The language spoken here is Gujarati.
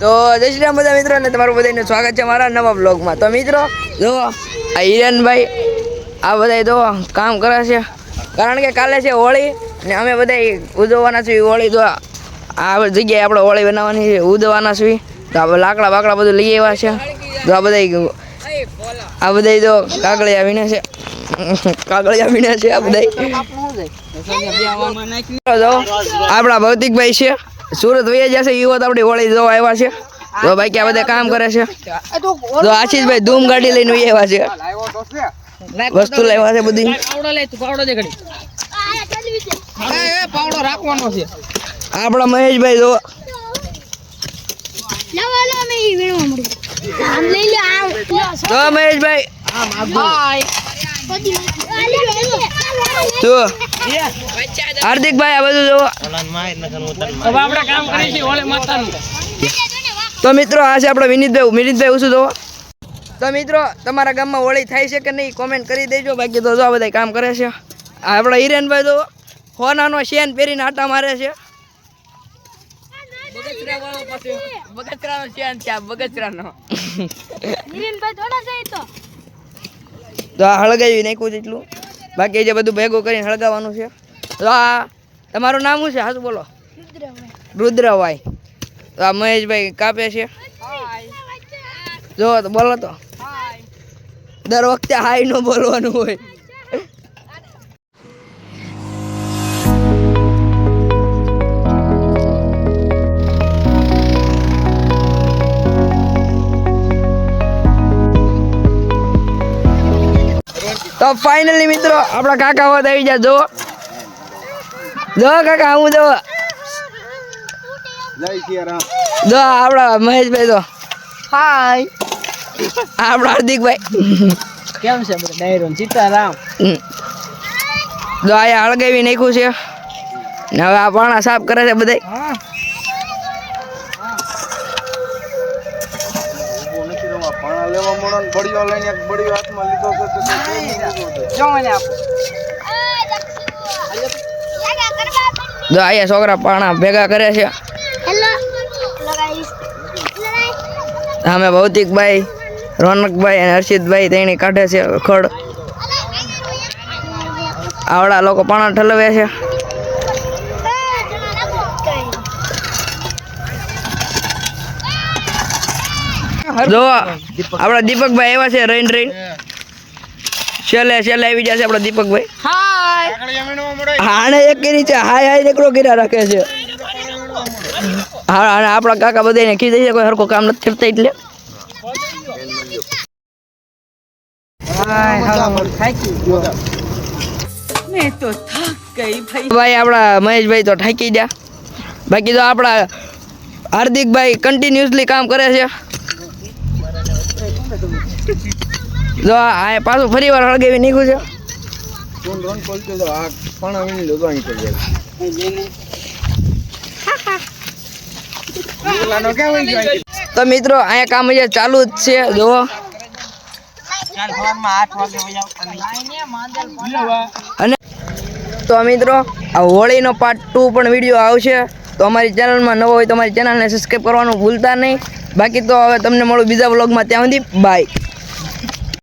તો જય શ્રી રામ બધા મિત્રો અને તમારું બધાનું સ્વાગત છે મારા નવા બ્લોગમાં તો મિત્રો જો આ હિરનભાઈ આ બધા જો કામ કરે છે. કારણ કે કાલે છે હોળી ને અમે બધા ઉજવવાના છીએ હોળી. તો આ જગ્યાએ આપણે હોળી બનાવવાની છે ઉજવવાના છીએ. તો આપણે લાકડા બાકડા બધું લઈ આવ્યા છે. તો આ બધા આ બધા જો કાગળિયા વીણે છે. કાગળિયા વિના છે આ બધા જો આપણા ભૌતિકભાઈ છે. સુરત વૈયા જશે એ વખત આપણી હોળી જોવા આવ્યા છે. તો ભાઈ આ બધા કામ કરે છે. તો આશીષભાઈ ધૂમ ગાડી લઈને આવ્યા છે. વસ્તુ લાવ્યા છે બધી. પાવડો લે તું પાવડો દે ઘડી. એ એ પાવડો રાખવાનો છે. આપણા મહેશભાઈ જો. તો મહેશભાઈ. જો. હાર્દિકભાઈ આ બધું જોવો. આપણે કામ કરીએ છીએ ઓલે માતાનું. તો મિત્રો આ છે આપણો વિનીતભાઈ. વિનીતભાઈ ઓછું જોવો. તો મિત્રો તમારા ગામમાં હોળી થાય છે કે નહીં કોમેન્ટ કરી દેજો. બાકી તો જો આ બધા કામ કરે છે. આ આપણા હિરેનભાઈ તો હોનાનો શેન પહેરીને આટા મારે છે. શેન આ થોડા તો તો હળગાવી નાખ્યું એટલું. બાકી જે બધું ભેગું કરીને હળગાવવાનું છે. તો આ તમારું નામ શું છે? હાસુ બોલો. રુદ્રભાઈ તો આ મહેશભાઈ કાપે છે. જો તો બોલો તો. દર વખતે હાઈ નો બોલવાનું હોય. તો ફાઇનલી મિત્રો આપણા કાકા વાત આવી જાય જો જો કાકા હું જો જો આપણા મહેશભાઈ તો હાય આપણા હાર્દિકભાઈ. કેમ છે બધા? ડાયરો સીતારામ. જો આ હળગાવી નાખ્યું છે. ને હવે આ પાણા સાફ કરે છે બધા પાણા લેવા મળો ને બળીઓ લઈને એક બળીઓ હાથમાં લીધો છે તો? જો મને આપો. જો આયા છોકરા પાણા ભેગા કરે છે. હેલો અમે સામે ભૌતિકભાઈ રોનકભાઈ અને હર્ષિતભાઈ તેણી કાઢે છે ખડ. આવડા લોકો પાણા ઠલવે છે. જો આપણા દીપકભાઈ આવ્યા છે રહીને રહીને. છેલ્લે છેલ્લે આવી ગયા છે આપણા દીપકભાઈ. હાય. હાણે એક કે નીચે હાય હાય નીકળો કર્યા રાખે છે. હા અને આપણા કાકા બધાને કીધે છે કોઈ સરખું કામ નથી કરતા એટલે. ભાઈ. આપણા મહેશભાઈ તો ઠાકી ગયા. બાકી તો આપણા હાર્દિકભાઈ કન્ટિન્યુઅસલી કામ કરે છે. જો આ પાછું ફરી વાર હળગાવી નીકળું છે. ફોન રન ખોલતો તો આ પાણા વીણી લીધો કરી જાય તો મિત્રો અહીંયા કામ અહીંયા ચાલુ જ છે જુઓ. અને તો મિત્રો આ હોળીનો પાર્ટ ટુ પણ વીડિયો આવશે. તો અમારી ચેનલમાં નવો હોય તો અમારી ચેનલને સબસ્ક્રાઈબ કરવાનું ભૂલતા નહીં. બાકી તો હવે તમને મળું બીજા વ્લોગમાં ત્યાં સુધી. બાય